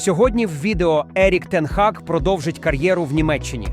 Сьогодні в відео Ерік Тенхак продовжить кар'єру в Німеччині.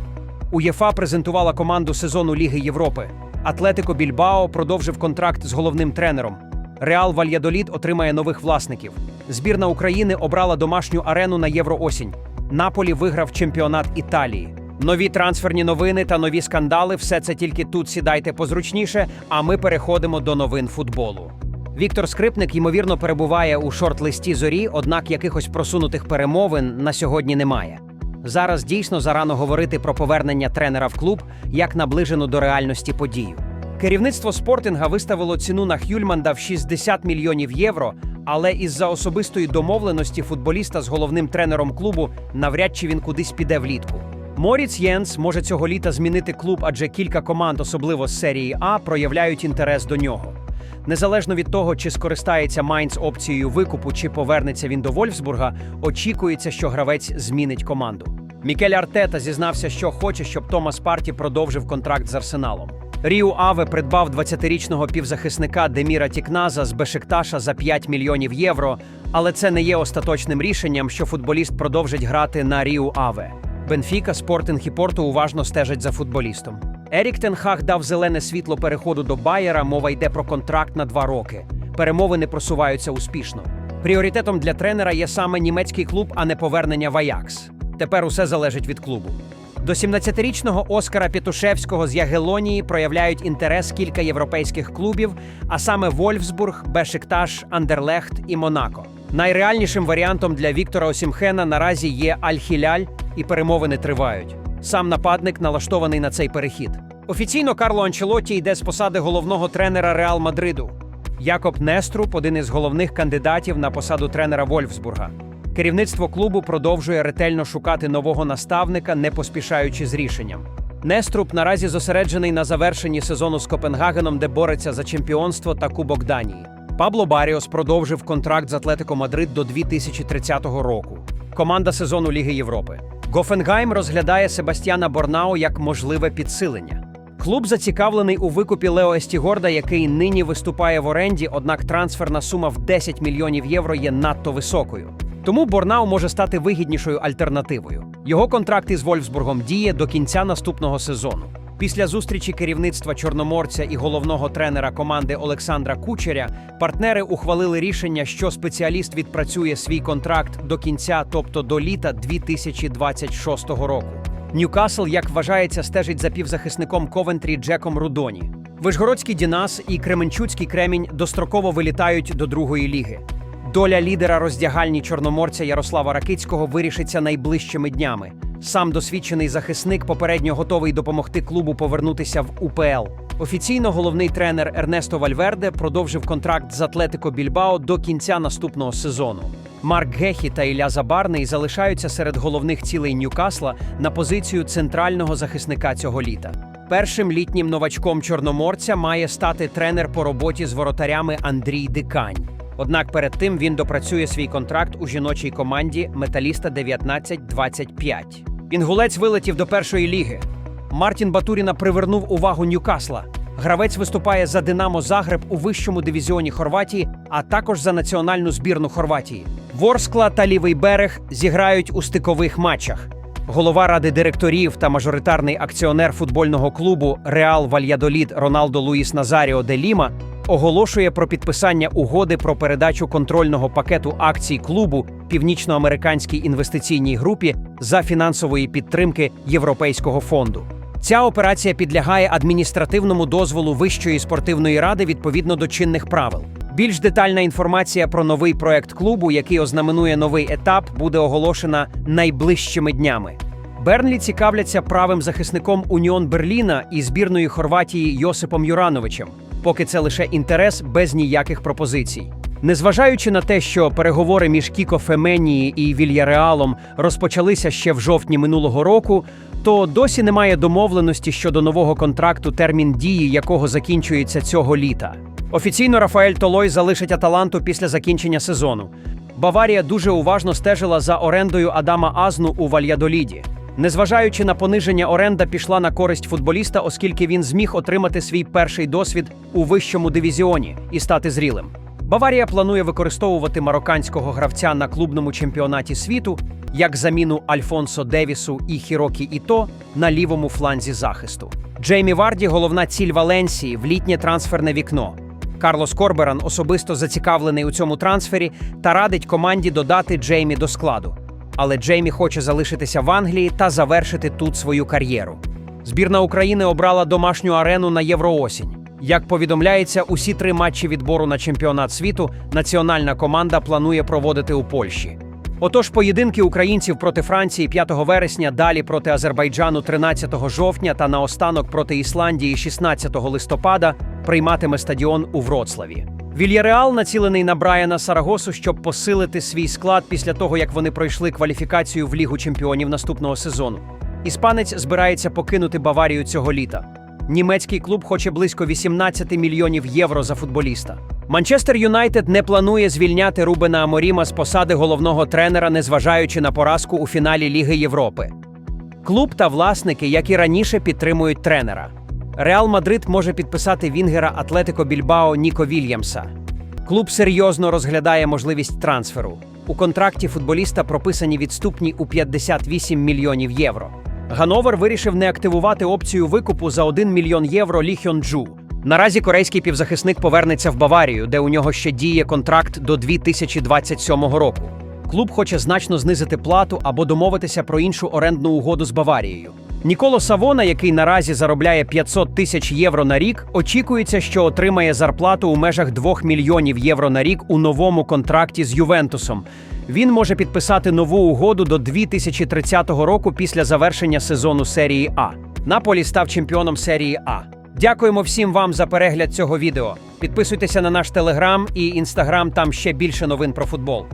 УЄФА презентувала команду сезону Ліги Європи. Атлетико Більбао продовжив контракт з головним тренером. Реал Вальядолід отримає нових власників. Збірна України обрала домашню арену на Євроосінь. Наполі виграв чемпіонат Італії. Нові трансферні новини та нові скандали все це тільки тут сідайте позручніше, а ми переходимо до новин футболу. Віктор Скрипник, ймовірно, перебуває у шорт-листі зорі, однак якихось просунутих перемовин на сьогодні немає. Зараз дійсно зарано говорити про повернення тренера в клуб як наближену до реальності подію. Керівництво спортинга виставило ціну на Хюльманда в 60 мільйонів євро, але із-за особистої домовленості футболіста з головним тренером клубу навряд чи він кудись піде влітку. Моріц Єнс може цього літа змінити клуб, адже кілька команд, особливо з серії А, проявляють інтерес до нього. Незалежно від того, чи скористається Майнц опцією викупу, чи повернеться він до Вольфсбурга, очікується, що гравець змінить команду. Мікель Артета зізнався, що хоче, щоб Томас Парті продовжив контракт з Арсеналом. Ріу Аве придбав 20-річного півзахисника Деміра Тікназа з Бешикташа за 5 мільйонів євро, але це не є остаточним рішенням, що футболіст продовжить грати на Ріу Аве. Бенфіка, Спортинг і Порту уважно стежать за футболістом. Ерік Тенхаг дав зелене світло переходу до Байера. Мова йде про контракт на два роки. Перемовини просуваються успішно. Пріоритетом для тренера є саме німецький клуб, а не повернення в Аякс. Тепер усе залежить від клубу. До 17-річного Оскара Петушевського з Ягелонії проявляють інтерес кілька європейських клубів, а саме Вольфсбург, Бешикташ, Андерлехт і Монако. Найреальнішим варіантом для Віктора Осімхена наразі є Аль-Хіляль, і перемовини тривають. Сам нападник налаштований на цей перехід. Офіційно Карло Анчелотті йде з посади головного тренера Реал Мадриду. Якоб Неструб один із головних кандидатів на посаду тренера Вольфсбурга. Керівництво клубу продовжує ретельно шукати нового наставника, не поспішаючи з рішенням. Неструб наразі зосереджений на завершенні сезону з Копенгагеном, де бореться за чемпіонство та Кубок Данії. Пабло Баріос продовжив контракт з Атлетико Мадрид до 2030 року. Команда сезону Ліги Європи. Гофенгайм розглядає Себастьяна Борнау як можливе підсилення. Клуб зацікавлений у викупі Лео Естігорда, який нині виступає в оренді, однак трансферна сума в 10 мільйонів євро є надто високою. Тому Борнау може стати вигіднішою альтернативою. Його контракт із Вольфсбургом діє до кінця наступного сезону. Після зустрічі керівництва Чорноморця і головного тренера команди Олександра Кучеря партнери ухвалили рішення, що спеціаліст відпрацює свій контракт до кінця, тобто до літа 2026 року. Ньюкасл, як вважається, стежить за півзахисником Ковентрі Джеком Рудоні. Вишгородський Дінас і Кременчуцький Кремінь достроково вилітають до другої ліги. Доля лідера роздягальні чорноморця Ярослава Ракицького вирішиться найближчими днями. Сам досвідчений захисник попередньо готовий допомогти клубу повернутися в УПЛ. Офіційно головний тренер Ернесто Вальверде продовжив контракт з Атлетико Більбао до кінця наступного сезону. Марк Гехі та Ілля Забарний залишаються серед головних цілей Ньюкасла на позицію центрального захисника цього літа. Першим літнім новачком чорноморця має стати тренер по роботі з воротарями Андрій Дикань. Однак перед тим він допрацює свій контракт у жіночій команді Металіста 1925. Інгулець вилетів до першої ліги. Мартін Батуріна привернув увагу Ньюкасла. Гравець виступає за Динамо Загреб у вищому дивізіоні Хорватії, а також за національну збірну Хорватії. Ворскла та лівий берег зіграють у стикових матчах. Голова ради директорів та мажоритарний акціонер футбольного клубу Реал Вальядолід Роналдо Луїс Назаріо де Ліма оголошує про підписання угоди про передачу контрольного пакету акцій клубу північноамериканській інвестиційній групі за фінансової підтримки Європейського фонду. Ця операція підлягає адміністративному дозволу Вищої спортивної ради відповідно до чинних правил. Більш детальна інформація про новий проект клубу, який ознаменує новий етап, буде оголошена найближчими днями. Бернлі цікавляться правим захисником Уніон Берліна і збірної Хорватії Йосипом Юрановичем, поки це лише інтерес без ніяких пропозицій. Незважаючи на те, що переговори між Кіко Феменії і Вільяреалом розпочалися ще в жовтні минулого року, то досі немає домовленості щодо нового контракту, термін дії якого закінчується цього літа. Офіційно Рафаель Толой залишить Аталанту після закінчення сезону. Баварія дуже уважно стежила за орендою Адама Азну у Вальядоліді. Незважаючи на пониження, оренда пішла на користь футболіста, оскільки він зміг отримати свій перший досвід у вищому дивізіоні і стати зрілим. Баварія планує використовувати марокканського гравця на клубному чемпіонаті світу як заміну Альфонсо Девісу і Хірокі Іто на лівому фланзі захисту. Джеймі Варді головна ціль Валенсії в літнє трансферне вікно. Карлос Корберан особисто зацікавлений у цьому трансфері та радить команді додати Джеймі до складу. Але Джеймі хоче залишитися в Англії та завершити тут свою кар'єру. Збірна України обрала домашню арену на Євроосінь. Як повідомляється, усі три матчі відбору на чемпіонат світу національна команда планує проводити у Польщі. Отож, поєдинки українців проти Франції 5 вересня, далі проти Азербайджану 13 жовтня та наостанок проти Ісландії 16 листопада прийматиме стадіон у Вроцлаві. Вільяреал націлений на Брайана Сарагосу, щоб посилити свій склад після того, як вони пройшли кваліфікацію в Лігу чемпіонів наступного сезону. Іспанець збирається покинути Баварію цього літа. Німецький клуб хоче близько 18 мільйонів євро за футболіста. Манчестер Юнайтед не планує звільняти Рубена Аморіма з посади головного тренера, незважаючи на поразку у фіналі Ліги Європи. Клуб та власники, як і раніше, підтримують тренера. Реал Мадрид може підписати вінгера Атлетико Більбао Ніко Вільямса. Клуб серйозно розглядає можливість трансферу. У контракті футболіста прописані відступні у 58 мільйонів євро. Гановер вирішив не активувати опцію викупу за 1 мільйон євро Лі Хьон Джу. Наразі корейський півзахисник повернеться в Баварію, де у нього ще діє контракт до 2027 року. Клуб хоче значно знизити плату або домовитися про іншу орендну угоду з Баварією. Ніколо Савона, який наразі заробляє 500 тисяч євро на рік, очікується, що отримає зарплату у межах 2 мільйонів євро на рік у новому контракті з Ювентусом. Він може підписати нову угоду до 2030 року після завершення сезону серії А. Наполі став чемпіоном серії А. Дякуємо всім вам за перегляд цього відео. Підписуйтеся на наш телеграм і інстаграм, там ще більше новин про футбол.